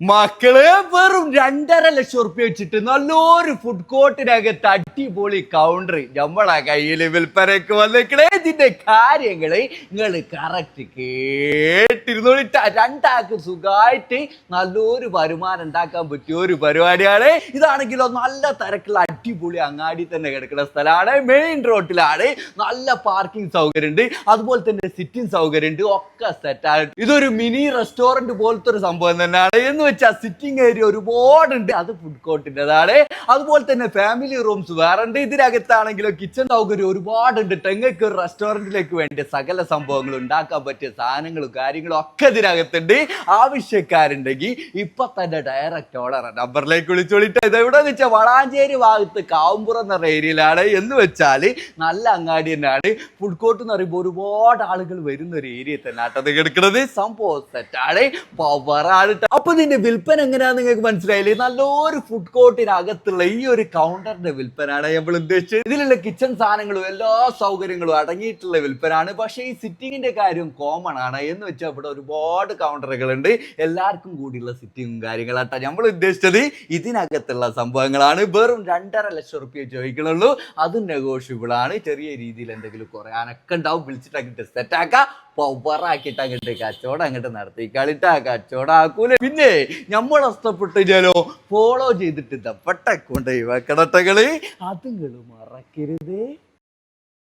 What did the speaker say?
മക്കൾ വെറും രണ്ടര ലക്ഷം ഉറുപ്പ്യ വെച്ചിട്ട് നല്ലൊരു ഫുഡ് കോർട്ടിനകത്ത് അടിപൊളി കൗണ്ടർ നമ്മളെ കയ്യിൽ വിൽപ്പനക്ക് വന്നിക്കണേ ഇതിന്റെ കാര്യങ്ങൾ നിങ്ങൾ കറക്റ്റ് കേട്ടിരുന്നോളിട്ട രണ്ടാൾക്ക് സുഖമായിട്ട് നല്ലൊരു വരുമാനം ഉണ്ടാക്കാൻ പറ്റിയ ഒരു പരിപാടിയാണ്. ഇതാണെങ്കിലോ നല്ല തിരക്കുള്ള അടിപൊളി അങ്ങാടി തന്നെ കിടക്കുന്ന സ്ഥലമാണ്. മെയിൻ റോഡിലാണ് നല്ല പാർക്കിംഗ് സൗകര്യം ഉണ്ട് അതുപോലെ തന്നെ സിറ്റിംഗ് സൗകര്യം ഉണ്ട് ഒക്കെ സെറ്റാണ് ഇതൊരു മിനി റെസ്റ്റോറന്റ് പോലത്തെ ഒരു സംഭവം തന്നെയാണ്. എന്ന് വെച്ചാൽ സിറ്റിംഗ് ഏരിയ ഒരുപാടുണ്ട്. അത് ഫുഡ് കോർട്ടിന്റെതാണ് അതുപോലെ തന്നെ ഫാമിലി റൂംസ് വേറെ ഉണ്ട് ഇതിനകത്താണെങ്കിലും കിച്ചൺ സൗകര്യം ഒരുപാടുണ്ട്. തെങ്ങക്ക് ഒരു റെസ്റ്റോറന്റിലേക്ക് വേണ്ടി സകല സംഭവങ്ങളും ഉണ്ടാക്കാൻ പറ്റിയ സാധനങ്ങളും കാര്യങ്ങളും ഒക്കെ ഇതിനകത്തുണ്ട്. ആവശ്യക്കാരുണ്ടെങ്കിൽ ഇപ്പൊ തന്നെ ഡയറക്റ്റ് ഓർഡർ നമ്പറിലേക്ക് വിളിച്ചോളിട്ട് ഇത് എവിടെ വെച്ചാൽ വളാഞ്ചേരി ഭാഗത്ത് കാവുംപുറം എന്ന് പറഞ്ഞ ഏരിയയിലാണ്. എന്ന് വെച്ചാൽ നല്ല അങ്ങാടി തന്നെയാണ്. ഫുഡ് കോർട്ട് എന്ന് പറയുമ്പോൾ ഒരുപാട് ആളുകൾ വരുന്ന ഒരു ഏരിയ തന്നെ ആട്ടത് കിടക്കുന്നത് സംഭവം സെറ്റാണ് പവറാണ്. അപ്പൊ ഇതിന്റെ വിൽപ്പന എങ്ങനെയാന്ന് നിങ്ങൾക്ക് മനസ്സിലായില്ലേ? നല്ലൊരു ഫുഡ് കോർട്ടിനകത്തുള്ള ഈ ഒരു കൗണ്ടറിന്റെ വിൽപ്പനയാണ് നമ്മൾ ഉദ്ദേശിച്ചത്. ഇതിലുള്ള കിച്ചൺ സാധനങ്ങളും എല്ലാ സൗകര്യങ്ങളും അടങ്ങിയിട്ടുള്ള വിൽപ്പനയാണ്. പക്ഷേ ഈ സിറ്റിങ്ങിന്റെ കാര്യം കോമൺ ആണ്. എന്ന് വെച്ചാൽ ഇവിടെ ഒരുപാട് കൗണ്ടറുകൾ ഉണ്ട്. എല്ലാവർക്കും കൂടിയുള്ള സിറ്റിങ്ങും കാര്യങ്ങളാട്ടാ നമ്മൾ ഉദ്ദേശിച്ചത്. ഇതിനകത്തുള്ള സംഭവങ്ങളാണ്. വെറും രണ്ടര ലക്ഷം റുപ്യ ചോദിക്കണുള്ളൂ. അത് നെഗോഷ്യബിൾ ആണ്. ചെറിയ രീതിയിൽ എന്തെങ്കിലും കുറയാനൊക്കെ ഉണ്ടാവും. വിളിച്ചിട്ട് അങ്ങോട്ട് സെറ്റാക്കാം പവറാക്കിയിട്ട് അങ്ങോട്ട് കച്ചവടം അങ്ങോട്ട് നടത്തി കളിട്ടാ കച്ചവടം ആക്കൂല. പിന്നെ നമ്മൾ നഷ്ടപ്പെട്ട് ഞാനോ ഫോളോ ചെയ്തിട്ട് ദപ്പട്ട കൊണ്ട് വെക്കണട്ടകൾ അതുങ്ങൾ മറക്കരുതേ.